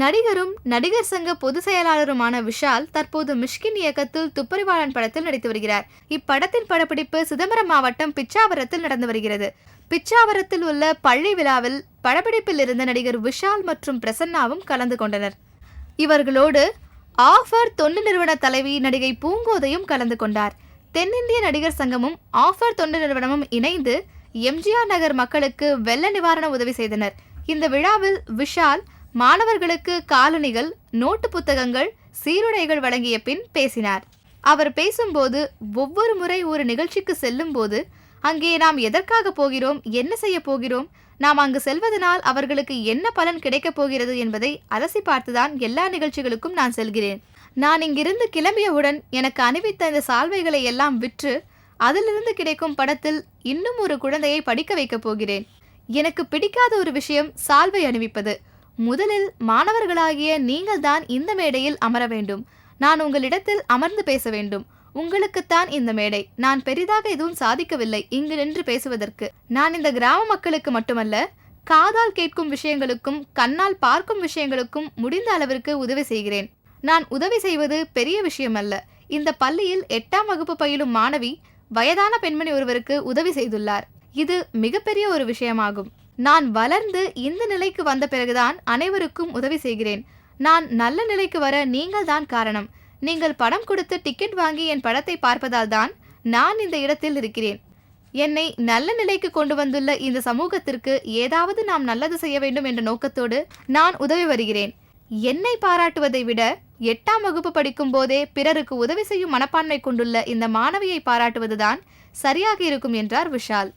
நடிகரும் நடிகர் சங்க பொதுச் செயலாளருமான விஷால் தற்போது மிஷ்கின் இயக்கத்தில் துப்பறிவாளன் படத்தில் நடித்து வருகிறார். இப்படத்தின் படப்பிடிப்பு சிதம்பரம் மாவட்டம் பிச்சாவரத்தில் நடந்து வருகிறது. பிச்சாவரத்தில் உள்ள பள்ளி விழாவில் படப்பிடிப்பில் இருந்த நடிகர் விஷால் மற்றும் பிரசன்னாவும் கலந்து கொண்டனர். இவர்களோடு ஆஃபர் தொண்டு நிறுவன தலைவி நடிகை பூங்கோதையும் கலந்து கொண்டார். தென்னிந்திய நடிகர் சங்கமும் ஆஃபர் தொண்டு நிறுவனமும் இணைந்து எம்ஜிஆர் நகர் மக்களுக்கு வெள்ள நிவாரண உதவி செய்தனர். இந்த விழாவில் விஷால் மாணவர்களுக்கு காலணிகள் நோட்டு புத்தகங்கள் சீருடைகள் வழங்கிய பின் பேசினார். அவர் பேசும்போது ஒவ்வொரு முறை ஒரு நிகழ்ச்சிக்கு செல்லும் போது அங்கே நாம் எதற்காக போகிறோம் என்ன செய்ய போகிறோம் நாம் அங்கு செல்வதனால் அவர்களுக்கு என்ன பலன் கிடைக்கப் போகிறது என்பதை அலசி பார்த்துதான் எல்லா நிகழ்ச்சிகளுக்கும் நான் செல்கிறேன். நான் இங்கிருந்து கிளம்பியவுடன் எனக்கு அணிவித்த இந்த சால்வைகளை எல்லாம் விற்று அதிலிருந்து கிடைக்கும் பணத்தில் இன்னும் ஒரு குழந்தையை படிக்க வைக்கப் போகிறேன். எனக்கு பிடிக்காத ஒரு விஷயம் சால்வை அணிவிப்பது. முதலில் மாணவர்களாகிய நீங்கள்தான் இந்த மேடையில் அமர வேண்டும். நான் உங்களிடத்தில் அமர்ந்து பேச வேண்டும். உங்களுக்குத்தான் இந்த மேடை. நான் பெரிதாக எதுவும் சாதிக்கவில்லை இங்கு நின்று பேசுவதற்கு. நான் இந்த கிராம மக்களுக்கு மட்டுமல்ல காதால் கேட்கும் விஷயங்களுக்கும் கண்ணால் பார்க்கும் விஷயங்களுக்கும் முடிந்த அளவிற்கு உதவி செய்கிறேன். நான் உதவி செய்வது பெரிய விஷயம் அல்ல இந்த பள்ளியில் எட்டாம் வகுப்பு பயிலும் மாணவி வயதான பெண்மணி ஒருவருக்கு உதவி செய்துள்ளார். இது மிகப்பெரிய ஒரு விஷயமாகும். நான் வளர்ந்து இந்த நிலைக்கு வந்த பிறகுதான் அனைவருக்கும் உதவி செய்கிறேன். நான் நல்ல நிலைக்கு வர நீங்கள் தான் காரணம். நீங்கள் பணம் கொடுத்து டிக்கெட் வாங்கி என் படத்தை பார்ப்பதால் தான் நான் இந்த இடத்தில் இருக்கிறேன். என்னை நல்ல நிலைக்கு கொண்டு வந்துள்ள இந்த சமூகத்திற்கு ஏதாவது நாம் நல்லது செய்ய வேண்டும் என்ற நோக்கத்தோடு நான் உதவி வருகிறேன். என்னை பாராட்டுவதை விட எட்டாம் வகுப்பு படிக்கும் போதே பிறருக்கு உதவி செய்யும் மனப்பான்மை கொண்டுள்ள இந்த மாணவியை பாராட்டுவதுதான் சரியாக இருக்கும் என்றார் விஷால்.